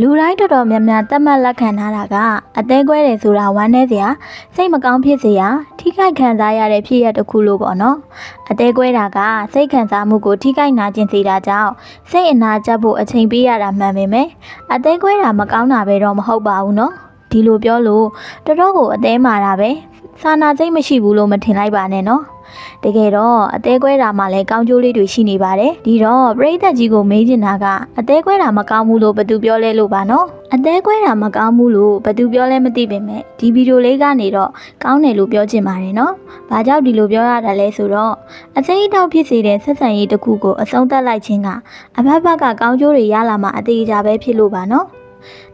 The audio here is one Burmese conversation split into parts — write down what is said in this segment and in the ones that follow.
လူတိုင်းတော်တော်များများတတ်မှတ်လက်ခံထားတာကအသေးကွဲတယ်ဆိုတာဝမ်းနည်းစရာစိတ်မကောင်းဖြစ်စေရာထိခိုက်ခံစားရတဲ့ဖြစ်ရပ်တစ်ခုလို့ပေါ့နော်အသေးကွဲတာကစိတ်ခံစားမှုကိုထိခိုက်နာကျင်စေတာကြောင့်စိတ်အနာကျပ်ဖို့အချိန်ပေးရတာမှန်ပေမဲ့အသေးကွဲတာမကောင်းတာပဲတော့မဟုတ်ပါဘူးနော်ဒီလိုပြောလို့တော်တော်ကိုအသေးမာတာပဲ စာနာစိတ်မရှိဘူးလို့မထင်လိုက်ပါနဲ့နော်တကယ်တော့အသေးကွဲတာမှလည်းကောင်းကျိုးလေးတွေရှိနေပါတယ်ဒီတော့ပရိသတ်ကြီးကိုမေးချင်တာကအသေးကွဲတာမကောင်းဘူးလို့ဘသူပြောလဲလို့ပါနော်အသေးကွဲတာမကောင်းဘူးလို့ဘသူပြောလဲမသိပေမဲ့ဒီဗီဒီယိုလေးကနေတော့ကောင်းတယ်လို့ပြောချင်ပါတယ်နော်ဘာကြောင့်ဒီလိုပြောရတာလဲဆိုတော့အစိမ့်အတောက်ဖြစ်စေတဲ့ဆက်ဆံရေးတစ်ခုကိုအဆုံးသတ်လိုက်ခြင်းကအဘက်ဘက်ကကောင်းကျိုးတွေရလာမှအသေးအကြပဲဖြစ်လို့ပါနော်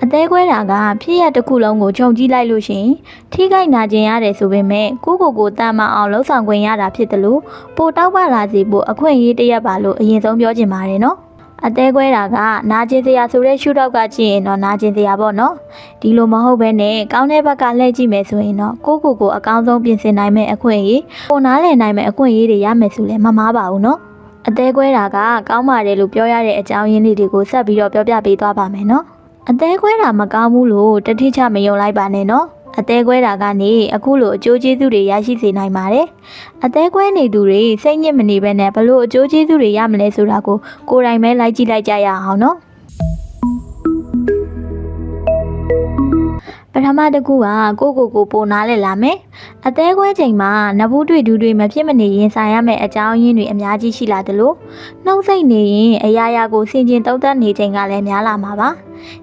အသေးကွဲတာကဖြစ်ရတစ်ခုလုံးကိုခြုံကြည့်လိုက်လို့ရှရင်ထိခိုက်နာကျင်ရတယ်ဆိုပေမဲ့ကိုကိုကိုတမ်းမအောင်လှုပ်ဆောင်ခွင့်ရတာဖြစ်တယ်လို့ပိုတောက်ပလာစီဖို့အခွင့်အရေးတစ်ရက်ပါလို့အရင်ဆုံးပြောချင်ပါတယ်နော်အသေးကွဲတာကနာကျင်စရာဆိုတဲ့ရှုထောက်ကကြည့်ရင်တော့နာကျင်စရာပေါ့နော်ဒီလိုမဟုတ်ဘဲနဲ့ကောင်းတဲ့ဘက်ကလှည့်ကြည့်မယ်ဆိုရင်တော့ကိုကိုကိုအကောင်းဆုံးပြင်ဆင်နိုင်မယ့်အခွင့်အရေးပုံနားလည်နိုင်မယ့်အခွင့်အရေးတွေရမယ်ဆိုလည်းမမားပါဘူးနော်အသေးကွဲတာကကောင်းပါတယ်လို့ပြောရတဲ့အကြောင်းရင်းလေးတွေကိုဆက်ပြီးတော့ပြောပြပေးသွားပါမယ်နော် အသေးခွဲတာမကောင်းဘူးလို့တတိချမယုံလိုက်ပါနဲ့နော်အသေးခွဲတာကနေအခုလိုအကျိုးကျေးဇူးတွေရရှိစေနိုင်ပါတယ်အသေးခွဲနေသူတွေစိတ်ညစ်မနေဘဲနဲ့ဘလို့အကျိုးကျေးဇူးတွေရမလဲဆိုတာကိုကိုယ်တိုင်ပဲလိုက်ကြည့်လိုက်ကြရအောင်နော် မတစ်ခုကကိုကိုကိုပိုနားလဲလာမယ်အသေးခွဲချိန်မှာနဘူးတွေ့ဒူးတွေမဖြစ်မနေရင်ဆိုင်ရမယ့်အကြောင်းရင်းတွေအများကြီးရှိလာတယ်လို့နှုံးစိတ်နေရင်အရာရာကိုဆင်ကျင်တုံးသက်နေချိန်ကလည်းများလာမှာပါ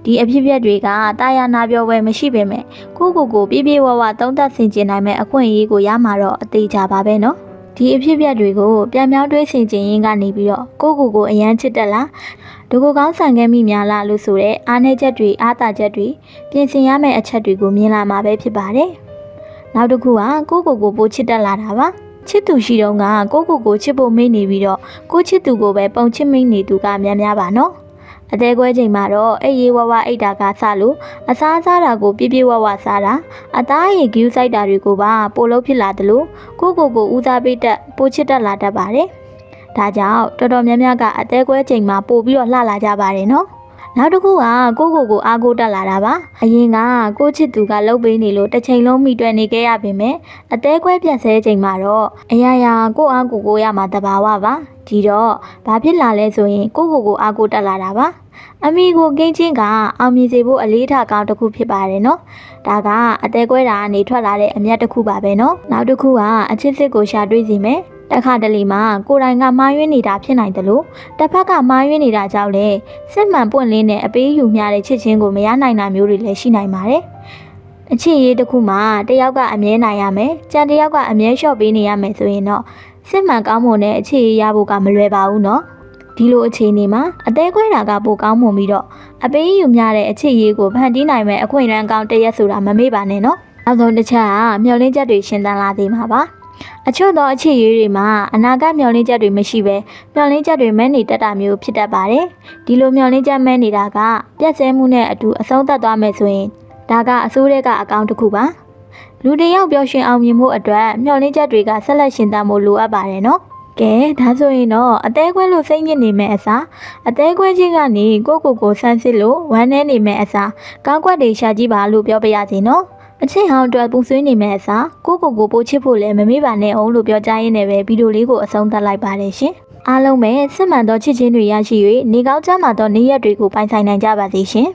ဒီအဖြစ်အပျက်တွေကတာယာနာပြောပွဲမရှိပေမဲ့ကိုကိုကိုပြည့်ပြည့်ဝဝသုံးသပ်ဆင်ခြင်နိုင်မဲ့အခွင့်အရေးကိုရမှာတော့အသေးချပါပဲနော်ဒီအဖြစ်အပျက်တွေကိုပြန်ပြောင်းတွေးဆင်ခြင်ရင်းကနေပြီးတော့ကိုကိုကိုအရန်ချစ်တက်လား ဒုက္ခကောင်းဆန်ခဲ့မိများလားလို့ဆိုတဲ့အားနည်းချက်တွေအားသာချက်တွေပြင်ဆင်ရမယ့်အချက်တွေကိုမြင်လာမှာပဲဖြစ်ပါတယ်နောက်တစ်ခုကကိုကိုကိုပိုချစ်တက်လာတာပါချစ်သူရှိတော့ကကိုကိုကိုချစ်ဖို့မေ့နေပြီးတော့ကိုချစ်သူကိုပဲပုံချစ်မိနေသူကများများပါနော်အသေးခွဲချိန်မှာတော့အေးရေးဝဝအိတ်တာကစလို့အစားစားတာကိုပြည့်ပြည့်ဝဝစားတာအသားရည်ဂူးဆိုင်တာတွေကိုပါပိုလို့ဖြစ်လာတယ်လို့ကိုကိုကိုဦးစားပေးတက်ပိုချစ်တက်လာတတ်ပါတယ်။ ဒါကြောင့်တော်တော်များများကအသေးခွဲချိန်မှာပို့ပြီးတော့လှလာကြပါတယ်နော်။နောက်တစ်ခုကကိုကိုကိုအားကိုတက်လာတာပါအရင်ကကိုချစ်သူကလှုပ်ပေးနေလို့တစ်ချိန်လုံးမိတွယ်နေခဲ့ရပေမဲ့အသေးခွဲပြတ်ဆဲချိန်မှာတော့အရာရာကိုအားကိုကိုရမှာတဘာဝပါဒီတော့ဘာဖြစ်လာလဲဆိုရင်ကိုကိုကိုအားကိုတက်လာတာပါအမိကိုကင်းချင်းကအောင်မြင်စေဖို့အလေးထားကောင်းတစ်ခုဖြစ်ပါတယ်နော်။ဒါကအသေးကွဲတာကနေထွက်လာတဲ့အမျက်တစ်ခုပါပဲနော်။နောက်တစ်ခုကအချစ်စစ်ကိုရှာတွေးစီမယ်။ တစ်ခါတလေမှာကိုယ်တိုင်ကမှားယွင်းနေတာဖြစ်နိုင်တယ်လို့တစ်ဖက်ကမှားယွင်းနေတာကြောင့်လေစစ်မှန်ပွင့်လင်းတဲ့အပေးယူမျှတဲ့ချစ်ချင်းကိုမရနိုင်တာမျိုးတွေလည်းရှိနိုင်ပါတယ်။အချစ်ရေးတစ်ခုမှာတယောက်ကအမြဲနိုင်ရမယ်။ကြံတယောက်ကအမြဲလျှော့ပေးနေရမယ်ဆိုရင်တော့စစ်မှန်ကောင်းမွန်တဲ့အခြေရေးရဖို့ကမလွယ်ပါဘူးနော်။ဒီလိုအခြေအနေမှာအသေးခွဲတာကပိုကောင်းမွန်ပြီးတော့အပေးယူများတဲ့အခြေရေးကိုဖန်တီးနိုင်မဲ့အခွင့်အလမ်းကောင်းတစ်ရက်ဆိုတာမမေ့ပါနဲ့နော်။နောက်ဆုံးတစ်ချက်ကမျောလင်းချက်တွေရှင်းတန်းလာသေးမှာပါ။ အချို့သောအခြေရေးတွေမှာအနာဂတ်မျောလင်းချက်တွေမရှိဘဲမျောလင်းချက်တွေမဲ့နေတတ်တာမျိုးဖြစ်တတ်ပါတယ်။ဒီလိုမျောလင်းချက်မဲ့နေတာကပြက်စဲမှုနဲ့အတူအဆုံးသတ်သွားမယ်ဆိုရင်ဒါကအစိုးရကအကောင့်တစ်ခုပါ။လူတစ်ယောက်ပျော်ရွှင်အောင်မြင်မှုအတွက်မျောလင်းချက်တွေကဆက်လက်ရှင်သန်ဖို့လိုအပ်ပါတယ်နော်။ကဲဒါဆိုရင်တော့အသေးခွဲလို့စိတ်ညစ်နေမဲ့အစားအသေးခွဲချင်းကနေကိုကိုကိုဆန်းစစ်လို့ဝမ်းနေနေမဲ့အစားကောင်းကွက်တွေရှာကြည့်ပါလို့ပြောပြရစီနော် အချစ်ဟောင်းအတွက်ပူဆွေးနေမဲ့အစားကိုကိုကိုပို့ချစ်ဖို့လည်းမမေ့ပါနဲ့အောင်လို့ပြောကြားရင်းနဲ့ပဲဗီဒီယိုလေးကိုအဆုံးသတ်လိုက်ပါတယ်ရှင်အားလုံးပဲစစ်မှန်သောချစ်ချင်းတွေရရှိ၍နေကောင်းချမ်းသာသောနေ့ရက်တွေကိုပိုင်ဆိုင်နိုင်ကြပါစေရှင်